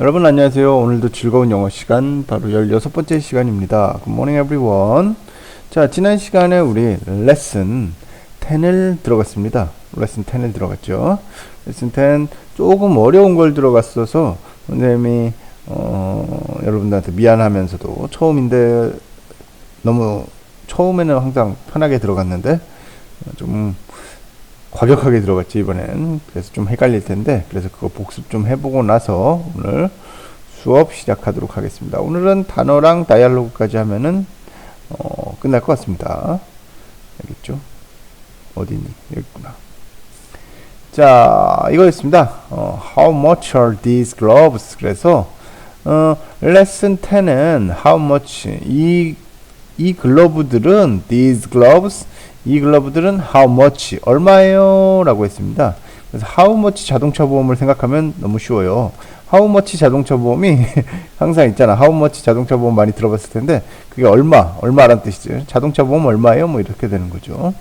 여러분 안녕하세요. 오늘도 즐거운 영어 시간 바로 16번째 시간입니다. Good morning everyone. 자, 지난 시간에 우리 레슨 10을 들어갔습니다. 레슨 10을 들어갔죠. 레슨 10 조금 어려운 걸 들어갔어서 선생님이 어, 여러분들한테 미안하면서도 처음인데 너무 처음에는 항상 편하게 들어갔는데 어, 좀 과격하게 들어갔지 이번엔. 그래서 좀 헷갈릴 텐데 그래서 그거 복습 좀 해보고 나서 오늘 수업 시작하도록 하겠습니다. 오늘은 단어랑 다이얼로그까지 하면은 어, 끝날 것 같습니다. 알겠죠? 어디니? 여기 있구나. 자 이거였습니다. 어, how much are these gloves? 그래서 어, 레슨 10은 how much 이, 이 글러브들은 these gloves 이 글러브들은 how much 얼마예요? 라고 했습니다. 그래서 how much 자동차 보험을 생각하면 너무 쉬워요. how much 자동차 보험이 항상 있잖아. how much 자동차 보험 많이 들어봤을 텐데 그게 얼마 얼마란 뜻이죠. 자동차 보험 얼마예요? 뭐 이렇게 되는 거죠.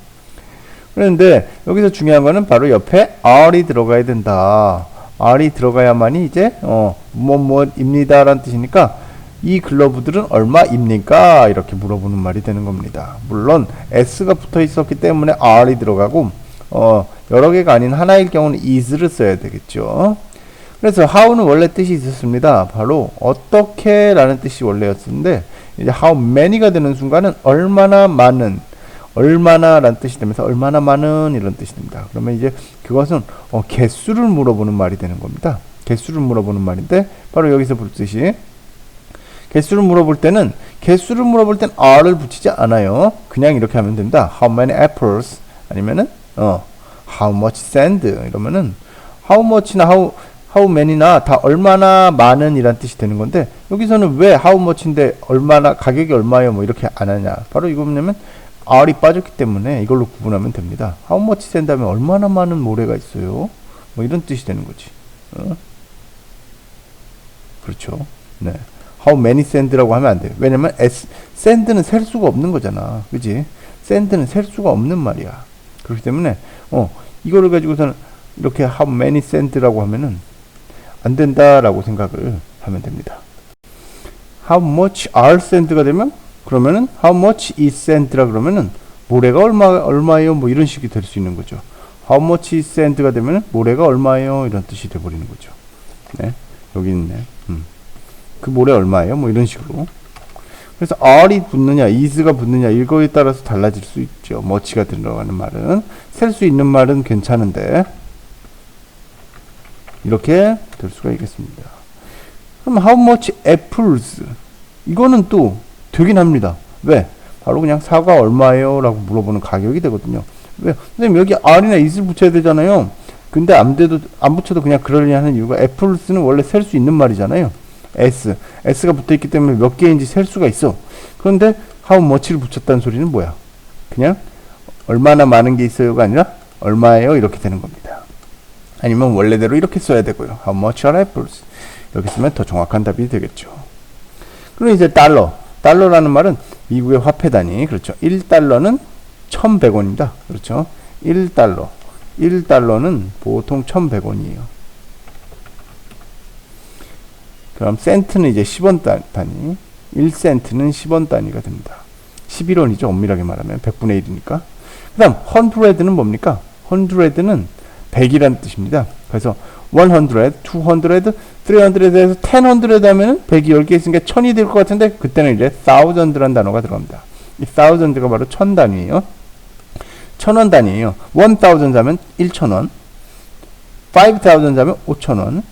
그런데 여기서 중요한 거는 바로 옆에 R이 들어가야 된다. R이 들어가야만이 이제 어, 뭐뭐입니다 라는 뜻이니까 이 글러브들은 얼마입니까? 이렇게 물어보는 말이 되는 겁니다. 물론 S가 붙어 있었기 때문에 R이 들어가고 어, 여러 개가 아닌 하나일 경우는 is를 써야 되겠죠. 그래서 how는 원래 뜻이 있었습니다. 바로 어떻게 라는 뜻이 원래였는데 이제 how many가 되는 순간은 얼마나 많은 얼마나 라는 뜻이 되면서 얼마나 많은 이런 뜻이 됩니다. 그러면 이제 그것은 어, 개수를 물어보는 말이 되는 겁니다. 개수를 물어보는 말인데 바로 여기서 볼 듯이 개수를 물어볼 때는 개수를 물어볼 땐 r을 붙이지 않아요. 그냥 이렇게 하면 됩니다. How many apples? 아니면은 어 How much sand? 이러면은 How much나 How How many나 다 얼마나 많은 이란 뜻이 되는 건데 여기서는 왜 How much인데 얼마나 가격이 얼마예요? 뭐 이렇게 안 하냐? 바로 이거 뭐냐면 r이 빠졌기 때문에 이걸로 구분하면 됩니다. How much sand 하면 얼마나 많은 모래가 있어요? 뭐 이런 뜻이 되는 거지. 어? 그렇죠. 네. How many sand라고 하면 안 돼요. 왜냐면 s, sand는 셀 수가 없는 거잖아. 그지? sand는 셀 수가 없는 말이야. 그렇기 때문에, 어, 이거를 가지고서는 이렇게 how many sand라고 하면은 안 된다라고 생각을 하면 됩니다. how much are sand가 되면 그러면은 how much is sand라 그러면은 모래가 얼마, 얼마예요? 뭐 이런 식이 될 수 있는 거죠. how much is sand가 되면은 모래가 얼마예요? 이런 뜻이 돼 버리는 거죠. 네. 여기 있네. 음. 그 모래 얼마예요? 뭐 이런 식으로. 그래서 r이 붙느냐, is가 붙느냐 이거에 따라서 달라질 수 있죠. much가 들어가는 말은 셀 수 있는 말은 괜찮은데 이렇게 될 수가 있겠습니다. 그럼 how much apples 이거는 또 되긴 합니다. 왜? 바로 그냥 사과 얼마예요? 라고 물어보는 가격이 되거든요. 왜? 선생님 여기 r이나 is를 붙여야 되잖아요. 근데 안 돼도 안 붙여도 그냥 그러려 하는 이유가 apples는 원래 셀 수 있는 말이잖아요. S. S가 붙어 있기 때문에 몇 개인지 셀 수가 있어. 그런데 how much를 붙였다는 소리는 뭐야? 그냥 얼마나 많은 게 있어요가 아니라 얼마예요? 이렇게 되는 겁니다. 아니면 원래대로 이렇게 써야 되고요. How much are apples? 이렇게 쓰면 더 정확한 답이 되겠죠. 그리고 이제 달러. 달러라는 말은 미국의 화폐 단위. 그렇죠. 1달러는 1,100원입니다. 그렇죠. 1달러. 1달러는 보통 1,100원이에요. 그럼 센트는 이제 10원 단위, 1센트는 10원 단위가 됩니다. 11원이죠. 엄밀하게 말하면 100분의 1이니까. 그 다음 100는 뭡니까? 100는 100이라는 뜻입니다. 그래서 100, 200, 300에서 1000 하면은 100이 10개 있으니까 1000이 될 것 같은데 그때는 이제 thousand라는 단어가 들어갑니다. 이 thousand가 바로 1000 단위예요. 1000원 단위예요. 1000 하면 1000원. 5000 하면 5000원.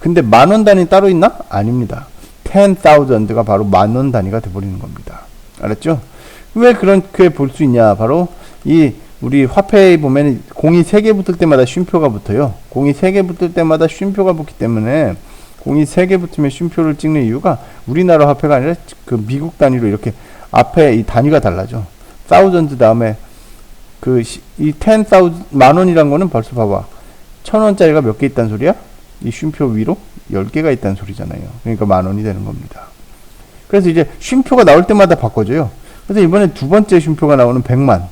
근데 만 원 단위 따로 있나? 아닙니다. 10,000가 바로 만 원 단위가 돼버리는 겁니다. 알았죠? 왜 그렇게 볼 수 있냐? 바로 이 우리 화폐에 보면 공이 3개 붙을 때마다 쉼표가 붙어요. 공이 3개 붙을 때마다 쉼표가 붙기 때문에 공이 3개 붙으면 쉼표를 찍는 이유가 우리나라 화폐가 아니라 그 미국 단위로 이렇게 앞에 이 단위가 달라져. 사우전드 다음에 그이 10,000 만원이란 거는 벌써 봐봐. 천 원짜리가 몇 개 있다는 소리야? 이 쉼표 위로 10개가 있다는 소리잖아요. 그러니까 만 원이 되는 겁니다. 그래서 이제 쉼표가 나올 때마다 바꿔줘요. 그래서 이번에 두 번째 쉼표가 나오는 100만.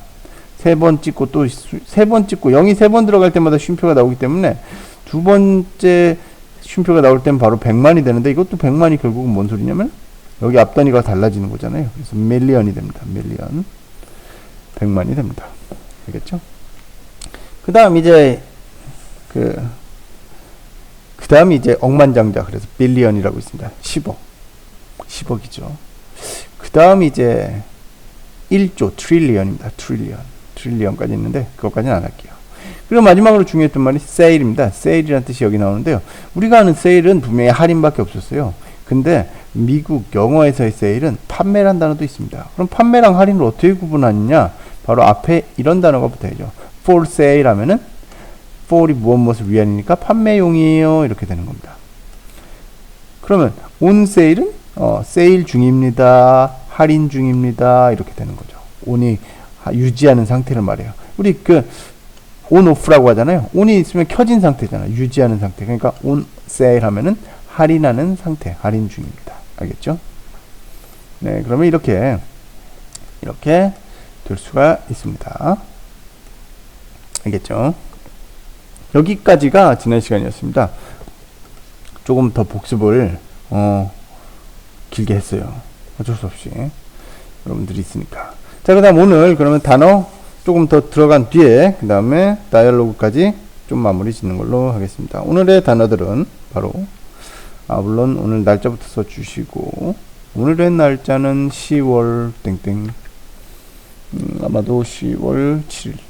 세 번 찍고 또 세 번 찍고 0이 세 번 들어갈 때마다 쉼표가 나오기 때문에 두 번째 쉼표가 나올 땐 바로 100만이 되는데 이것도 100만이 결국은 뭔 소리냐면 여기 앞 단위가 달라지는 거잖아요. 그래서 밀리언이 됩니다. 밀리언. 100만이 됩니다. 알겠죠? 그 다음 이제 그, 그 다음 이제 억만장자. 그래서 빌리언이라고 있습니다. 10억. 10억이죠. 그 다음 이제 1조, 트릴리언입니다. 트릴리언. 트릴리언까지 있는데 그것까지는 안 할게요. 그리고 마지막으로 중요했던 말이 세일입니다. 세일이라는 뜻이 여기 나오는데요. 우리가 아는 세일은 분명히 할인밖에 없었어요. 근데 미국 영어에서의 세일은 판매란 단어도 있습니다. 그럼 판매랑 할인을 어떻게 구분하느냐? 바로 앞에 이런 단어가 붙어야죠. for sale 하면은 for이 무엇 무엇을 위한이니까 판매용이에요. 이렇게 되는 겁니다. 그러면 on sale은 어, 세일 중입니다. 할인 중입니다. 이렇게 되는 거죠. 하- 유지하는 상태를 말해요. 우리 그 on off라고 하잖아요. on이 있으면 켜진 상태잖아요. 유지하는 상태. 그러니까 on sale 하면은 할인하는 상태, 할인 중입니다. 알겠죠? 네, 그러면 이렇게 이렇게 될 수가 있습니다. 알겠죠? 여기까지가 지난 시간이었습니다. 조금 더 복습을 어, 길게 했어요. 어쩔 수 없이 여러분들이 있으니까. 자, 그다음 오늘 그러면 단어 조금 더 들어간 뒤에 그 다음에 다이얼로그까지 좀 마무리 짓는 걸로 하겠습니다. 오늘의 단어들은 바로 아 물론 오늘 날짜부터 써주시고 오늘의 날짜는 10월 땡땡 음, 아마도 10월 7일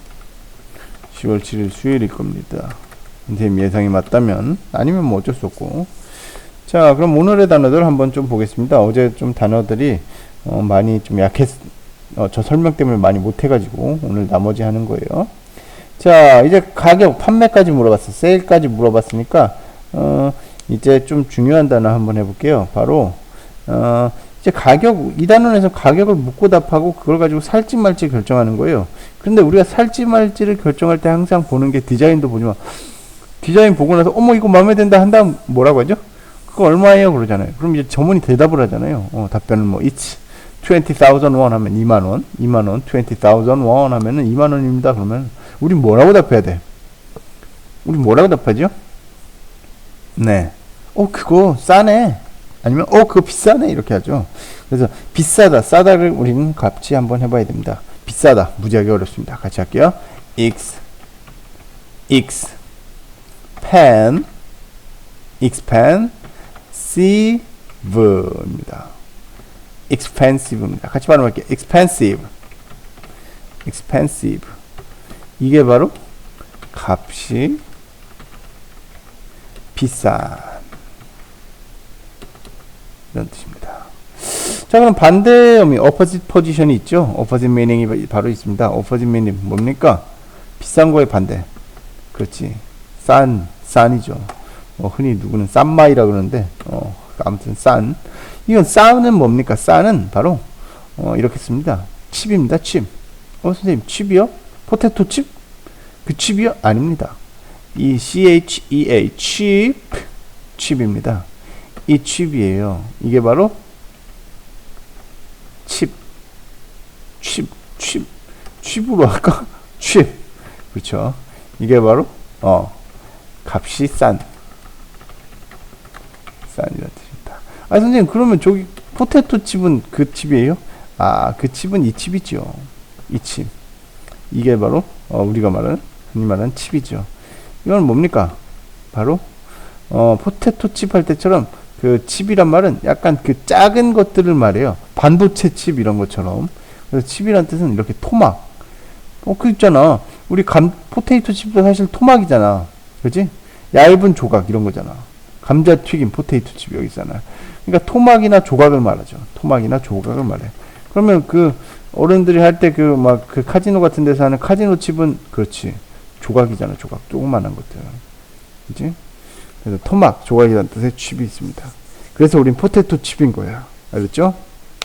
10월 7일 수요일일 겁니다. 선생님 예상이 맞다면 아니면 뭐 어쩔 수 없고 자 그럼 오늘의 단어들 한번 좀 보겠습니다. 어제 좀 단어들이 어, 많이 좀 약했 어, 저 설명 때문에 많이 못해가지고 오늘 나머지 하는 거예요. 자 이제 가격 판매까지 물어봤어 세일까지 물어봤으니까 어, 이제 좀 중요한 단어 한번 해볼게요. 바로 어, 이제 가격 이 단원에서 가격을 묻고 답하고 그걸 가지고 살지 말지 결정하는 거예요. 그런데 우리가 살지 말지를 결정할 때 항상 보는 게 디자인도 보지만 디자인 보고 나서 어머 이거 마음에 든다 한 다음 뭐라고 하죠? 그거 얼마예요 그러잖아요. 그럼 이제 점원이 대답을 하잖아요. 어, 답변은 뭐 it's 20,000원 하면 2만 원, 2만 원, 20,000원 하면은 2만 원입니다. 그러면 우리 뭐라고 답해야 돼? 우리 뭐라고 답하죠? 네. 어 그거 싸네. 아니면 어 그거 비싸네 이렇게 하죠. 그래서 비싸다, 싸다를 우리는 같이 한번 해봐야 됩니다. 비싸다 무지하게 어렵습니다. 같이 할게요. x x pen expensive입니다. expensive입니다. 같이 발음할게요. expensive expensive 이게 바로 값이 비싼 이런 뜻입니다. 자 그럼 반대음이 opposite position이 있죠. opposite meaning이 바로 있습니다. opposite meaning 뭡니까? 비싼 거의 반대. 그렇지. 싼, 싼이죠. 뭐 흔히 누구는 싼마이라 그러는데 어 아무튼 싼. 이건 싼은 뭡니까? 싼은 바로 어 이렇게 씁니다. 칩입니다. 칩. 어 선생님 칩이요? 포테토 칩? 그 칩이요? 아닙니다. 이 CHEA 칩 칩입니다. 이 칩이에요. 이게 바로 칩, 칩, 칩, 칩으로 할까? 칩. 그렇죠. 이게 바로 어 값이 싼, 싼이라는 뜻입니다. 아 선생님 그러면 저기 포테토 칩은 그 칩이에요? 아 그 칩은 이 칩이죠. 이 칩. 이게 바로 어, 우리가 말하는 흔히 말하는 칩이죠. 이건 뭡니까? 바로 어 포테토 칩 할 때처럼 그 칩이란 말은 약간 그 작은 것들을 말해요. 반도체 칩 이런 것처럼. 그래서 칩이란 뜻은 이렇게 토막. 어, 그 있잖아. 우리 감, 포테이토 칩도 사실 토막이잖아. 그지? 얇은 조각 이런 거잖아. 감자 튀김 포테이토 칩 여기 있잖아. 그러니까 토막이나 조각을 말하죠. 토막이나 조각을 말해. 그러면 그 어른들이 할 때 그 막그 카지노 같은 데서 하는 카지노 칩은 그렇지. 조각이잖아. 조각. 조그만한 것들. 그지? 그래서 토막, 조각이라는 뜻의 칩이 있습니다. 그래서 우린 포테토 칩인 거야. 알겠죠?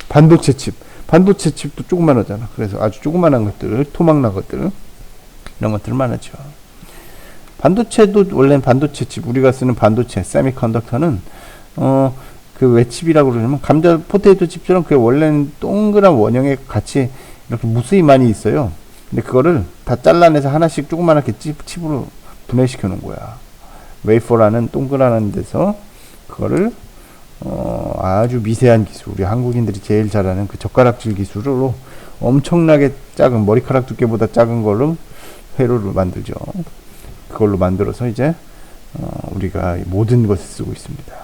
반도체 칩. 반도체 칩도 조그만하잖아. 그래서 아주 조그만한 것들, 토막난 것들, 이런 것들을 말하죠. 반도체도 원래는 반도체 칩, 우리가 쓰는 반도체, 세미컨덕터는, 어, 그왜 칩이라고 그러냐면, 감자 포테이토 칩처럼 그 원래는 동그란 원형에 같이 이렇게 무수히 많이 있어요. 근데 그거를 다 잘라내서 하나씩 조그만하게 칩, 칩으로 분해시켜 놓은 거야. 웨이퍼라는 동그라는 데서 그거를 어, 아주 미세한 기술, 우리 한국인들이 제일 잘하는 그 젓가락질 기술로 엄청나게 작은 머리카락 두께보다 작은 걸로 회로를 만들죠. 그걸로 만들어서 이제 어, 우리가 모든 것에 쓰고 있습니다.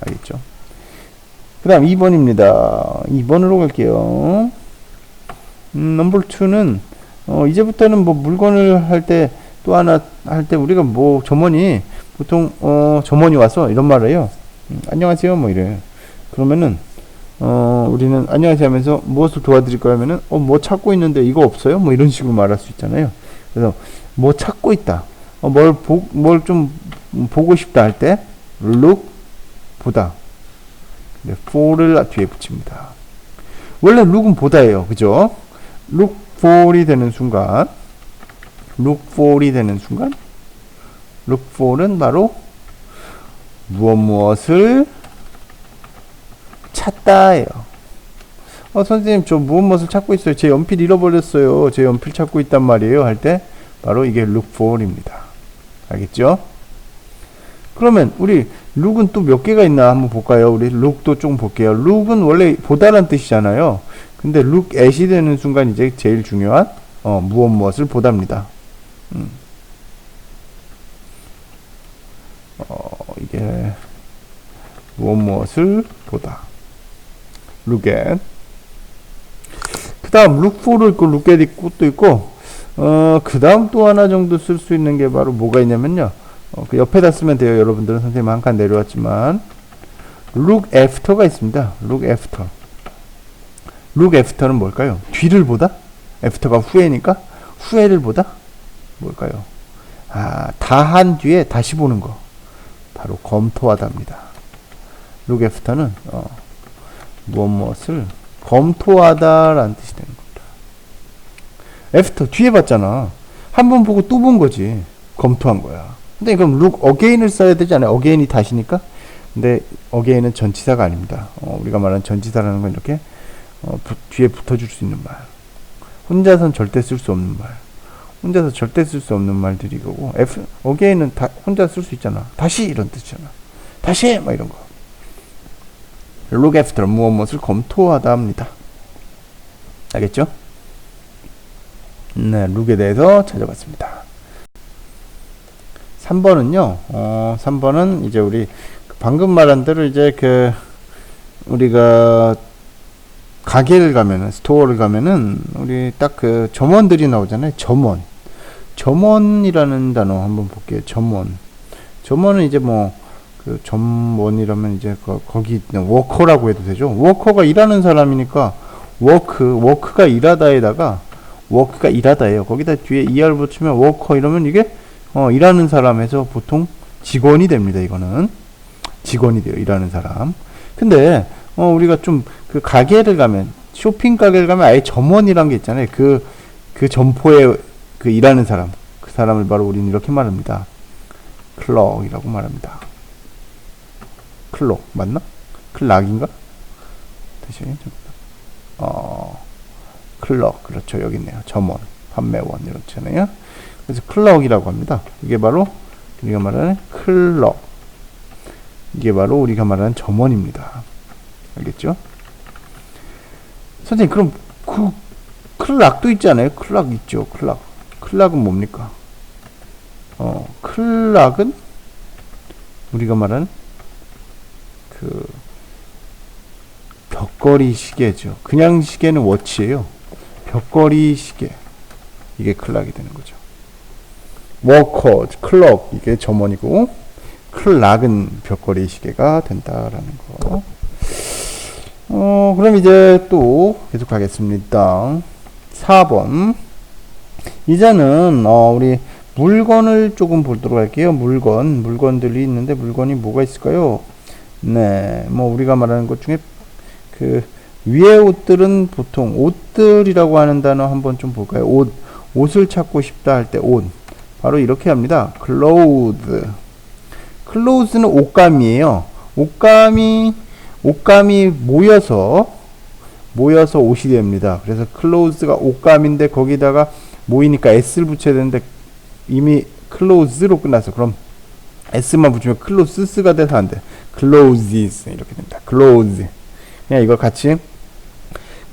알겠죠? 그 다음 2번입니다. 2번으로 갈게요. 음, 넘버 2는 어, 이제부터는 뭐 물건을 할때 또 하나 할 때 우리가 뭐 점원이 보통 어, 점원이 와서 이런 말을 해요. 음, 안녕하세요 뭐 이래. 그러면은 어, 우리는 안녕하세요 하면서 무엇을 도와드릴까 하면은 어, 뭐 찾고 있는데 이거 없어요? 뭐 이런 식으로 말할 수 있잖아요. 그래서 뭐 찾고 있다. 어, 뭘 보, 뭘좀 보고 싶다 할 때 look 보다. 네, for를 뒤에 붙입니다. 원래 look은 보다예요. 그죠? look for이 되는 순간 look for이 되는 순간 look for는 바로 무엇 무엇을 찾다예요. 어 선생님 저 무엇 무엇을 찾고 있어요. 제 연필 잃어버렸어요. 제 연필 찾고 있단 말이에요. 할 때 바로 이게 look for입니다. 알겠죠? 그러면 우리 look은 또 몇 개가 있나 한번 볼까요? 우리 look도 좀 볼게요. look은 원래 보다란 뜻이잖아요. 근데 look 되는 순간 이제 제일 중요한 어, 무엇 무엇을 보답니다. 음. 어, 이게 무엇 무엇을 보다. at. 그 다음 look for도 있고 look at 있고 또 있고 어, 그 다음 또 하나 정도 쓸 수 있는 게 바로 뭐가 있냐면요. 어, 그 옆에다 쓰면 돼요. 여러분들은 선생님 한 칸 내려왔지만 look after가 있습니다. look after. look after는 뭘까요? 뒤를 보다? after가 후에니까 후에를 보다? 뭘까요? 아, 다 한 뒤에 다시 보는 거. 바로 검토하다입니다. after는 어, 무엇 무엇을 검토하다라는 뜻이 되는 겁니다. after 뒤에 봤잖아. 한 번 보고 또 본 거지. 검토한 거야. 근데 그럼 look again을 써야 되지 않아요? again이 다시니까? 근데 again은 전치사가 아닙니다. 어, 우리가 말하는 전치사라는 건 이렇게 어, 부, 뒤에 붙어줄 수 있는 말. 혼자선 절대 쓸 수 없는 말. 혼자서 절대 쓸 수 없는 말들이 거고 F, again은 다, 혼자 쓸 수 있잖아. 다시 이런 뜻이잖아. 다시 막 이런 거. look after 무엇 무엇을 검토하다 합니다. 알겠죠? 네, 룩에 대해서 찾아봤습니다. 3번은요, 어, 3번은 이제 우리 방금 말한 대로 이제 그, 우리가 가게를 가면은, 스토어를 가면은, 우리 딱 그 점원들이 나오잖아요. 점원. 점원이라는 단어 한번 볼게요. 점원. 점원은 이제 뭐, 그 점원이라면 이제 그 거기 있는 워커라고 해도 되죠. 워커가 일하는 사람이니까, 워크, 워크가 일하다에다가, 워크가 일하다예요. 거기다 뒤에 er 붙이면 워커 이러면 이게 어, 일하는 사람에서 보통 직원이 됩니다. 이거는 직원이 돼요. 일하는 사람. 근데 어, 우리가 좀 그 가게를 가면 쇼핑 가게를 가면 아예 점원이란 게 있잖아요. 그 그 점포에 그 일하는 사람 그 사람을 바로 우리는 이렇게 말합니다. 클럭이라고 말합니다. 클럭 맞나? 클락인가? 다시 어 클럭 그렇죠 여기 있네요. 점원 판매원 이렇잖아요. 그래서 클럭이라고 합니다. 이게 바로 우리가 말하는 클럭. 이게 바로 우리가 말하는 점원입니다. 알겠죠? 선생님, 그럼 그 클락도 있잖아요. 클락 있죠. 클락. 클락은 뭡니까? 어, 클락은 우리가 말하는 그 벽걸이 시계죠. 그냥 시계는 워치예요. 벽걸이 시계. 이게 클락이 되는 거죠. 워커, 클럭 이게 점원이고 클락은 벽걸이 시계가 된다라는 거. 어, 그럼 이제 또 계속 가겠습니다. 4번. 이제는 어, 우리 물건을 조금 보도록 할게요. 물건, 물건들이 있는데 물건이 뭐가 있을까요? 네, 뭐 우리가 말하는 것 중에 그 위에 옷들은 보통 옷들이라고 하는 단어 한번 좀 볼까요? 옷, 옷을 찾고 싶다 할 때 옷. 바로 이렇게 합니다. clothes. clothes는 옷감이에요. 옷감이 옷감이 모여서 모여서 옷이 됩니다. 그래서 clothes가 옷감인데 거기다가 모이니까 s를 붙여야 되는데 이미 clothes로 끝났어. 그럼 s만 붙이면 closes가 돼서 안 돼. closes 이렇게 됩니다. close. 그냥 이걸 같이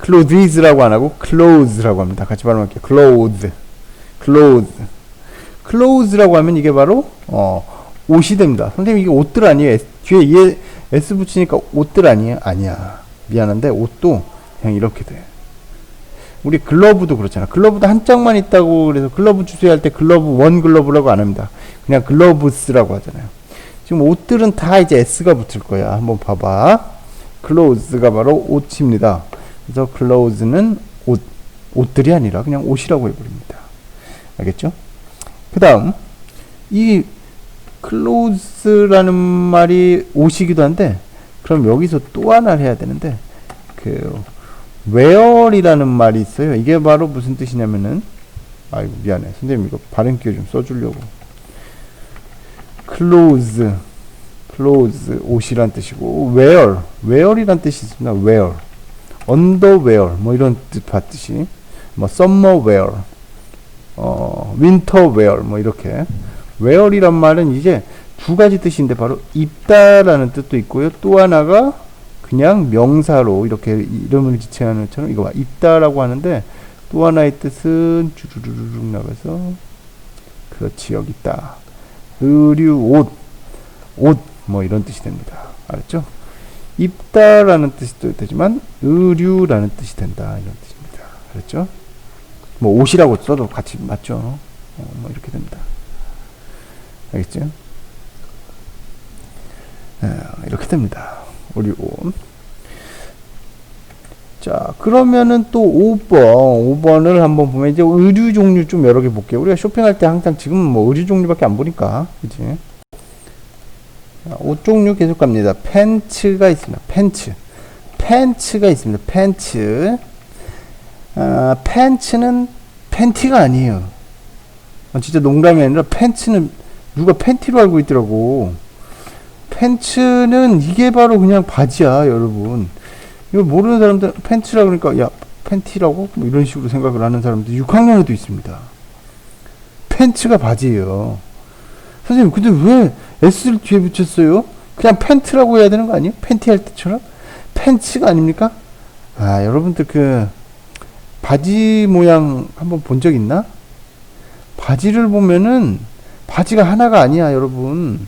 clothes라고 안 하고 clothes라고 합니다. 같이 발음할게요. clothes, clothes, clothes라고 하면 이게 바로 어, 옷이 됩니다. 선생님 이게 옷들 아니에요? S, 뒤에 얘 s 붙이니까 옷들 아니에요? 아니야. 미안한데 옷도 그냥 이렇게 돼. 우리 글러브도 그렇잖아. 글러브도 한 짝만 있다고 그래서 글러브 주세요 할때 글러브 원 글러브라고 안 합니다. 그냥 글러브스라고 하잖아요. 지금 옷들은 다 이제 s가 붙을 거야. 한번 봐봐. clothes가 바로 옷입니다. 그래서 clothes는 옷, 옷들이 아니라 그냥 옷이라고 해버립니다. 알겠죠? 그 다음, 이 clothes라는 말이 옷이기도 한데, 그럼 여기서 또 하나를 해야 되는데, 그, wear이라는 말이 있어요. 이게 바로 무슨 뜻이냐면은, 아이고, 미안해. 선생님 이거 발음 기호 좀 써주려고. clothes, clothes, 옷이란 뜻이고, wear, wear이란 뜻이 있습니다. wear. underwear, 뭐 이런 뜻 받듯이, 뭐 summer wear, 어, winter wear, 뭐 이렇게. wear이란 말은 이제 두 가지 뜻인데 바로 입다라는 뜻도 있고요. 또 하나가 그냥 명사로 이렇게 이름을 지칭하는 것처럼 이거 봐. 입다라고 하는데 또 하나의 뜻은 주르르륵 나가서 그렇지 여기 있다. 의류 옷, 옷 뭐 이런 뜻이 됩니다. 알았죠? 입다라는 뜻도 되지만 의류라는 뜻이 된다 이런 뜻입니다. 알았죠? 뭐 옷이라고 써도 같이 맞죠? 어, 뭐 이렇게 됩니다. 알겠죠? 아, 이렇게 됩니다. 옷. 자, 그러면은 또 5번, 5번을 한번 보면 이제 의류 종류 좀 여러 개 볼게요. 우리가 쇼핑할 때 항상 지금 뭐 의류 종류밖에 안 보니까? 자, 옷 종류 계속 갑니다. 팬츠가 있습니다. 팬츠. 팬츠가 있습니다. 팬츠. 아, 팬츠는 팬티가 아니에요. 아, 진짜 농담이 아니라 팬츠는 누가 팬티로 알고 있더라고. 팬츠는 이게 바로 그냥 바지야, 여러분. 이거 모르는 사람들 팬츠라 그러니까 야 팬티라고 뭐 이런 식으로 생각을 하는 사람들 6학년에도 있습니다. 팬츠가 바지예요. 선생님, 근데 왜 S를 뒤에 붙였어요? 그냥 팬트라고 해야 되는 거 아니에요? 팬티 할 때처럼? 팬츠가 아닙니까? 아, 여러분들 그 바지 모양 한번 본 적 있나? 바지를 보면은 바지가 하나가 아니야, 여러분.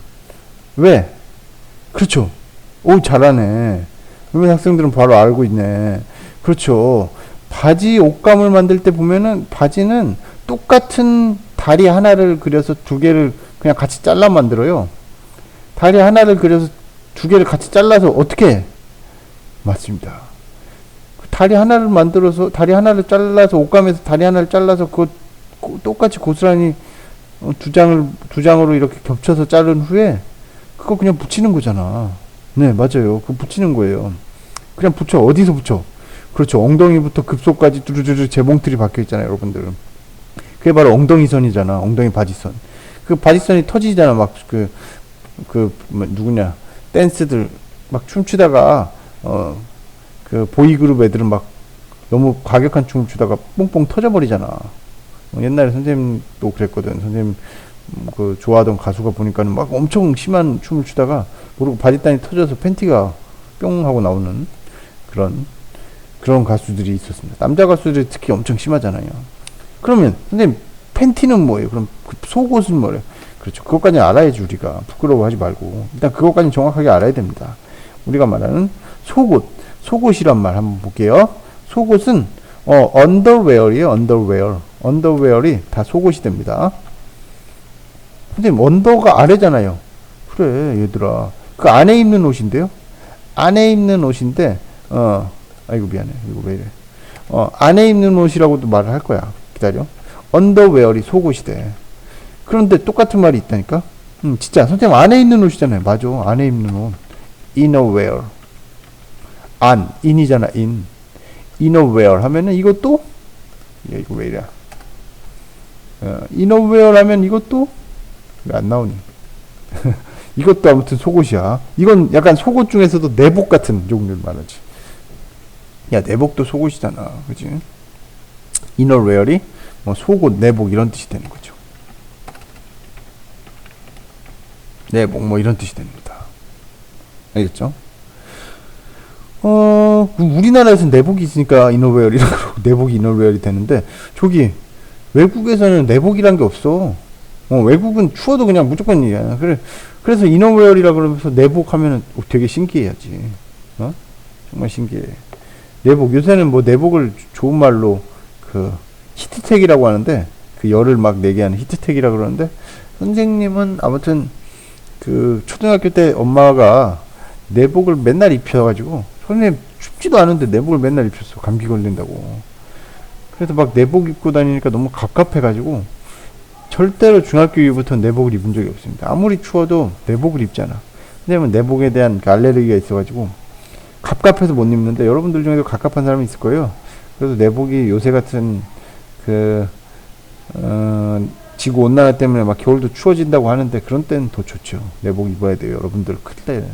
왜? 그렇죠. 오, 잘하네. 그러면 학생들은 바로 알고 있네. 그렇죠. 바지 옷감을 만들 때 보면은 바지는 똑같은 다리 하나를 그려서 두 개를 그냥 같이 잘라 만들어요. 다리 하나를 그려서 두 개를 같이 잘라서 어떻게 해? 맞습니다. 그 다리 하나를 만들어서 다리 하나를 잘라서 옷감에서 다리 하나를 잘라서 그 똑같이 고스란히 어, 두 장을 두 장으로 이렇게 겹쳐서 자른 후에 그거 그냥 붙이는 거잖아. 네, 맞아요. 그거 붙이는 거예요. 그냥 붙여. 어디서 붙여? 그렇죠. 엉덩이부터 급소까지 뚜루뚜루 재봉틀이 박혀 있잖아요, 여러분들. 그게 바로 엉덩이 선이잖아. 엉덩이 바지선. 그 바지선이 터지잖아. 막 그, 그, 뭐 누구냐. 댄스들 막 춤추다가, 어, 그 보이그룹 애들은 막 너무 과격한 춤을 추다가 뽕뽕 터져버리잖아. 어, 옛날에 선생님도 그랬거든. 선생님 음, 그 좋아하던 가수가 보니까는 막 엄청 심한 춤을 추다가 모르고 바지단이 터져서 팬티가 뿅 하고 나오는 그런 그런 가수들이 있었습니다. 남자 가수들이 특히 엄청 심하잖아요. 그러면 선생님 팬티는 뭐예요? 그럼 그 속옷은 뭐예요? 그렇죠. 그것까지 알아야지 우리가 부끄러워하지 말고 일단 그것까지 정확하게 알아야 됩니다. 우리가 말하는 속옷, 속옷이란 말 한번 볼게요. 속옷은 어 언더웨어이에요. 언더웨어. 언더웨어이 다 속옷이 됩니다. 선생님 언더가 아래잖아요. 그래 얘들아. 그 안에 입는 옷인데요. 안에 입는 옷인데 어 아이고 미안해. 이거 왜 이래. 어 안에 입는 옷이라고도 말을 할 거야. 기다려. 언더웨어이 속옷이 돼 그런데 똑같은 말이 있다니까? 음 진짜. 선생님 안에 입는 옷이잖아요. 맞아. 안에 입는 옷. Innerwear. 안. in이잖아. in innerwear 하면은 이것도? 야 이거 왜 이래? 어, innerwear 하면 이것도 왜 안 나오니 이것도 아무튼 속옷이야. 이건 약간 속옷 중에서도 내복 같은 종류를 말하지. 야, 내복도 속옷이잖아. 그지? 이너웨어리, 뭐 속옷, 내복 이런 뜻이 되는 거죠. 내복 뭐 이런 뜻이 됩니다. 알겠죠? 어, 우리나라에서 내복이 있으니까 이너웨어이라고 내복이 이너웨어이 되는데 저기 외국에서는 내복이란 게 없어. 어, 외국은 추워도 그냥 무조건 이야. 그래, 그래서 이너웨어이라 그러면서 내복 하면은 어, 되게 신기해야지. 어? 정말 신기해. 내복 요새는 뭐 내복을 좋은 말로 그 히트텍이라고 하는데 그 열을 막 내게 하는 히트텍이라 그러는데 선생님은 아무튼 그 초등학교 때 엄마가 내복을 맨날 입혀가지고 선생님 춥지도 않은데 내복을 맨날 입혔어 감기 걸린다고 그래서 막 내복 입고 다니니까 너무 갑갑해가지고 절대로 중학교 이후부터 내복을 입은 적이 없습니다 아무리 추워도 내복을 입잖아 왜냐면 내복에 대한 그 알레르기가 있어가지고 갑갑해서 못 입는데 여러분들 중에도 갑갑한 사람이 있을 거예요 그래서 내복이 요새 같은 그 어, 지구 온난화 때문에 막 겨울도 추워진다고 하는데 그런 때는 더 좋죠. 내복 입어야 돼요. 여러분들 그때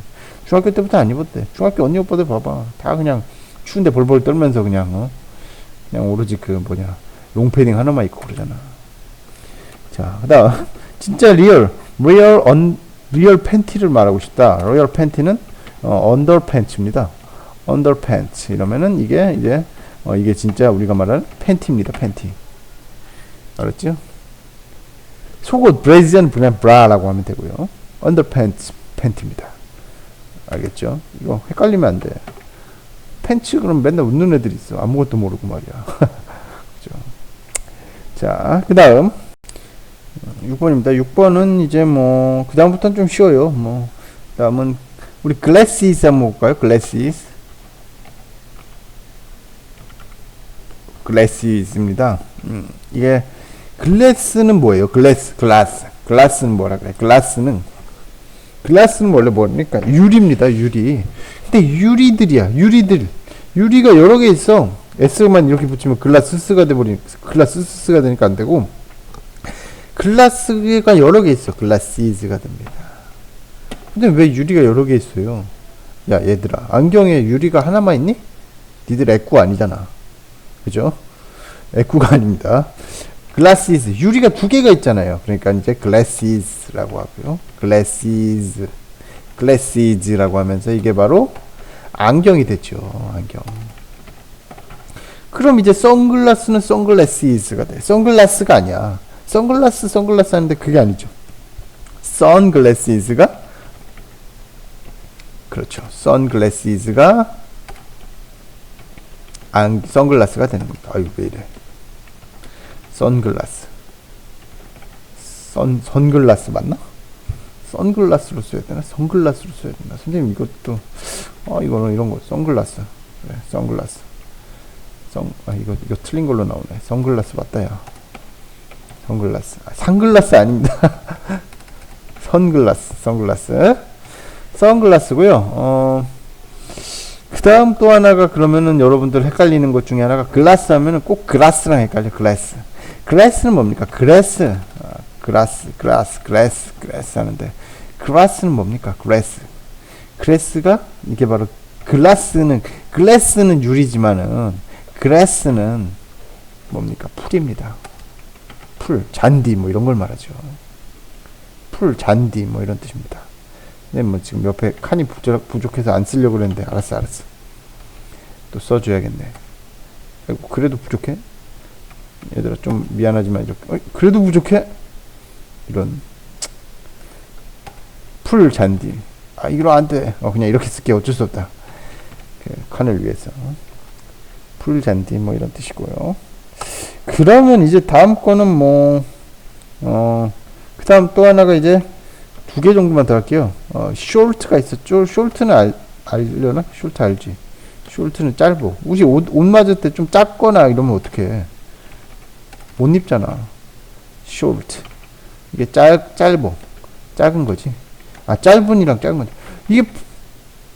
중학교 때부터 안 입었대. 중학교 언니 오빠들 봐봐. 다 그냥 추운데 벌벌 떨면서 그냥 어? 그냥 오로지 그 뭐냐 롱패딩 하나만 입고 그러잖아. 자, 그다음 진짜 리얼 리얼 언 리얼 팬티를 말하고 싶다. 리얼 팬티는 어, 언더 팬츠입니다. 언더 팬츠 이러면은 이게 이제 어, 이게 진짜 우리가 말하는 팬티입니다. 팬티. 알았죠? 속옷 브레이즈는 그냥 브라라고 하면 되고요. 언더 팬츠 팬티입니다. 알겠죠? 이거 헷갈리면 안 돼. 팬츠 그럼 맨날 웃는 애들 있어. 아무것도 모르고 말이야. 그죠? 자, 그 다음 6번입니다. 6번은 이제 뭐, 그 다음부터는 좀 쉬워요. 뭐, 그 다음은 우리 글래시스 한번 볼까요? 글래시스. 글래시스입니다. 음, 이게 글래스는 뭐예요? 글래스, 글라스. 글라스는 뭐라 그래? 글라스는 글라스는 원래 뭐니까 유리입니다. 유리. 근데 유리들이야. 유리들. 유리가 여러 개 있어. S만 이렇게 붙이면 글라스스가 돼버리니까 글라스스가 되니까 안 되고 글라스가 여러 개 있어. 글라시즈가 됩니다. 근데 왜 유리가 여러 개 있어요? 야 얘들아 안경에 유리가 하나만 있니? 니들 애꾸 아니잖아. 그죠? 애꾸가 아닙니다. 글라시스 유리가 두 개가 있잖아요. 그러니까 이제 글래시스라고 하고요. 글래시스 글래시즈라고 하면서 이게 바로 안경이 됐죠. 안경. 그럼 이제 선글라스는 선글라시스가 돼. 선글라스가 아니야. 선글라스 선글라스 하는데 그게 아니죠. 선글라시스가 그렇죠. 선글라시스가 안 선글라스가 되는 겁니다. 아유 왜 이래? 선글라스. 선 선글라스 맞나? 선글라스로 써야 되나? 선글라스로 써야 되나? 선생님 이것도 아 이거는 이런 거 선글라스. 그래, 선글라스. 선, 아 이거 이거 틀린 걸로 나오네. 선글라스 맞다야. 선글라스. 아, 상글라스 아닙니다. 선글라스. 선글라스. 선글라스고요. 어. 그 다음 또 하나가 그러면은 여러분들 헷갈리는 것 중에 하나가 글라스 하면은 꼭 글라스랑 헷갈려 글라스 글라스는 뭡니까 그레스 아, 글라스 글라스 글래스 글래스 하는데 글라스는 뭡니까 그레스 그레스가 이게 바로 글라스는 글래스는 유리지만은 그레스는 뭡니까 풀입니다 풀 잔디 뭐 이런 걸 말하죠. 풀 잔디 뭐 이런 뜻입니다. 네, 뭐 지금 옆에 칸이 부족, 부족 해서 안 쓰려고 그랬는데 알았어 알았어. 또 써줘야겠네. 그래도 부족해? 얘들아 좀 미안하지만 이렇게 어이, 그래도 부족해? 이런. 풀 잔디. 아 이거 안돼. 어 그냥 이렇게 쓸게. 어쩔 수 없다. 그 칸을 위해서. 풀 잔디 뭐 이런 뜻이고요 그러면 이제 다음 거는 뭐 어, 그 다음 또 하나가 이제 두 개 정도만 더 할게요. 어, 숄트가 있었죠. 숄트는 알, 알려나? 숄트 알지? 숄트는 짧고. 우리 옷, 옷 맞을 때좀 작거나 이러면 어떡해. 못 입잖아. 숄트. 이게 짧, 짧어. 작은 거지. 아, 짧은이랑 작은 거지. 이게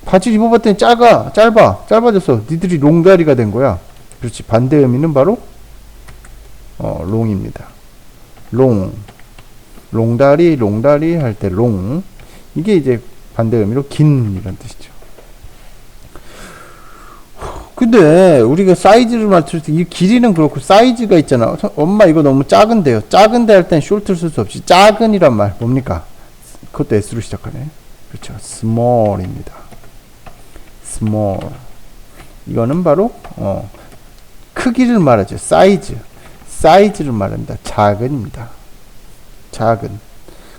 바지 입어봤더니 작아. 짧아. 짧아졌어. 니들이 롱다리가 된 거야. 그렇지. 반대 의미는 바로, 어, 롱입니다. 롱. 롱다리, 롱다리 할 때 롱. 이게 이제 반대 의미로 긴 이런 뜻이죠. 근데 우리가 사이즈를 맞출 때 이 길이는 그렇고 사이즈가 있잖아. 엄마 이거 너무 작은데요. 작은데 할 땐 숄트를 쓸 수 없이 작은이란 말 뭡니까? 그것도 S로 시작하네. 그렇죠. small입니다. small. 이거는 바로 어, 크기를 말하죠. 사이즈. 사이즈를 말합니다. 작은입니다. 작은.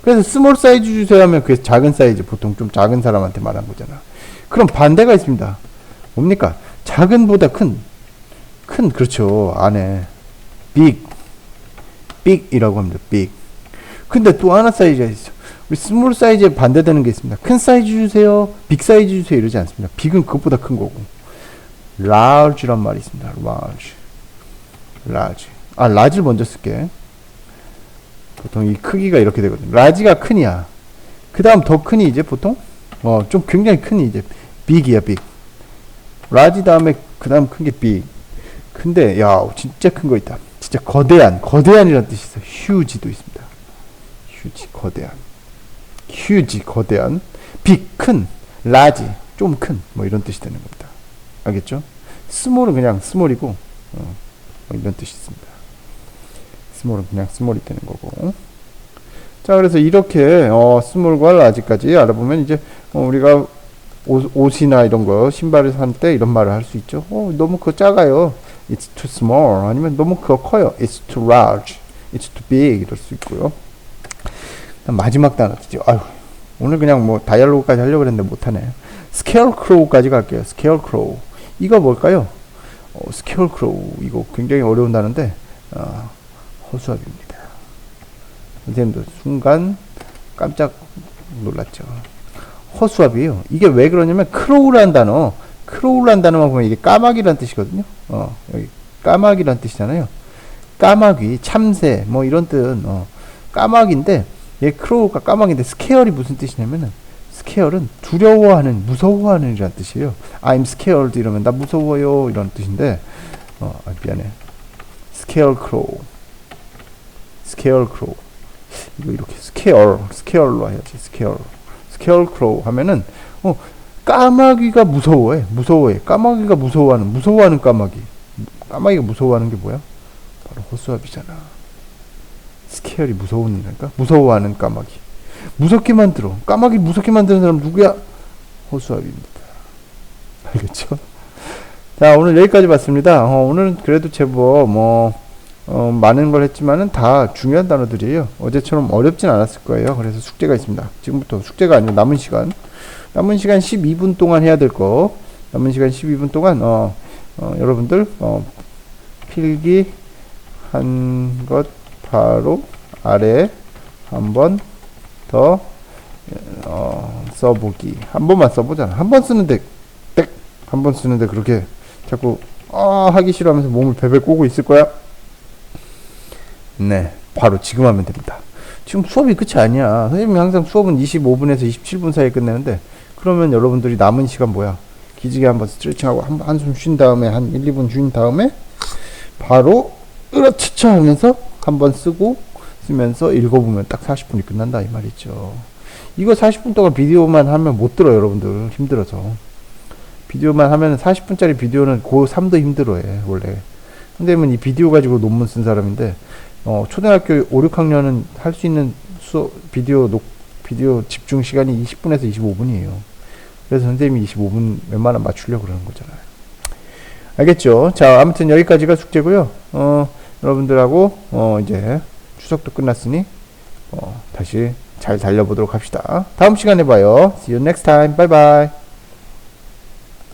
그래서 스몰 사이즈 주세요 하면 그게 작은 사이즈 보통 좀 작은 사람한테 말한 거잖아. 그럼 반대가 있습니다. 뭡니까? 작은보다 큰. 큰 그렇죠. 안에 big. big이라고 합니다. big. 근데 또 하나 사이즈가 있어. 우리 스몰 사이즈에 반대되는 게 있습니다. 큰 사이즈 주세요. 빅 사이즈 주세요. 이러지 않습니다. 빅은 그것보다 큰 거고. large란 말이 있습니다. large. 아, large를 먼저 쓸게. 보통 이 크기가 이렇게 되거든요. large가 큰이야. 그 다음 더 큰이 이제 보통, 어, 좀 굉장히 큰이 이제 big이야, big. large 다음에 그 다음 큰게 big. 근데, 야, 진짜 큰 거 있다. 진짜 거대한, 거대한이라는 뜻이 있어. huge도 있습니다. huge, 거대한. huge, 거대한. big, 큰. large, 좀 큰. 뭐 이런 뜻이 되는 겁니다. 알겠죠? 스몰은 그냥 스몰이고, 어, 뭐 이런 뜻이 있습니다. 스몰은 그냥 스몰이 되는 거고. 자, 그래서 이렇게, 어, 스몰과 라지까지 알아보면 이제, 어, 우리가 옷, 옷이나 이런 거, 신발을 산 때 이런 말을 할 수 있죠. 어, 너무 그거 작아요. It's too small. 아니면 너무 그거 커요. It's too large. It's too big. 이럴 수 있고요. 마지막 단어죠. 아유, 오늘 그냥 뭐 다이얼로그까지 하려고 했는데 못하네. scarecrow까지 갈게요. scarecrow. 이거 뭘까요? 어, scarecrow. 이거 굉장히 어려운 단어인데, 어, 허수아비입니다. 선생님도 순간 깜짝 놀랐죠. 허수아비예요. 이게 왜 그러냐면 크로우라는 단어, 크로우라는 단어만 보면 이게 까마귀란 뜻이거든요. 어, 여기 까마귀란 뜻이잖아요. 까마귀, 참새, 뭐 이런 뜻, 어, 까마귀인데 얘 크로우가 까마귀인데 스케어이 무슨 뜻이냐면은 스케어는 두려워하는, 무서워하는 이란 뜻이에요. I'm scared 이러면 나 무서워요 이런 뜻인데, 어, 아, 미안해. Scarecrow. 이거 이렇게 scare, scare로 해야지, scare. scarecrow 하면은 어 까마귀가 무서워해 무서워해. 까마귀가 무서워하는 무서워하는 까마귀. 까마귀가 무서워하는 게 뭐야? 바로 호수아비잖아. 스케어이 무서운 일이니까? 무서워하는 까마귀. 무섭게 만들어. 까마귀 무섭게 만드는 사람 누구야? 호수아비입니다. 알겠죠? 자 오늘 여기까지 봤습니다. 어, 오늘은 그래도 제법 뭐 어, 많은 걸 했지만은 다 중요한 단어들이에요. 어제처럼 어렵진 않았을 거예요. 그래서 숙제가 있습니다. 지금부터 숙제가 아니고 남은 시간. 남은 시간 12분 동안 해야 될 거. 남은 시간 12분 동안, 어, 어 여러분들, 어, 필기 한 것 바로 아래 한 번 더, 어, 써보기. 한 번만 써보잖아. 한번 쓰는데, 땡! 한 번 쓰는데 그렇게 자꾸, 아, 하기 싫어하면서 몸을 베베 꼬고 있을 거야. 네, 바로 지금 하면 됩니다. 지금 수업이 끝이 아니야. 선생님이 항상 수업은 25분에서 27분 사이에 끝내는데, 그러면 여러분들이 남은 시간 뭐야? 기지개 한번 스트레칭하고 한, 한숨 쉰 다음에, 한 1, 2분 쉰 다음에, 바로, 으라차차 하면서 한번 쓰고, 쓰면서 읽어보면 딱 40분이 끝난다, 이 말이죠. 이거 40분 동안 비디오만 하면 못 들어요, 여러분들. 힘들어서. 비디오만 하면 40분짜리 비디오는 고3도 힘들어 해, 원래. 선생님은 이 비디오 가지고 논문 쓴 사람인데, 어, 초등학교 5, 6학년은 할 수 있는 수 비디오 녹 비디오 집중 시간이 20분에서 25분이에요. 그래서 선생님이 25분 웬만하면 맞추려고 그러는 거잖아요. 알겠죠? 자, 아무튼 여기까지가 숙제고요. 어, 여러분들하고 어, 이제 추석도 끝났으니 어, 다시 잘 달려보도록 합시다. 다음 시간에 봐요. See you next time. Bye bye.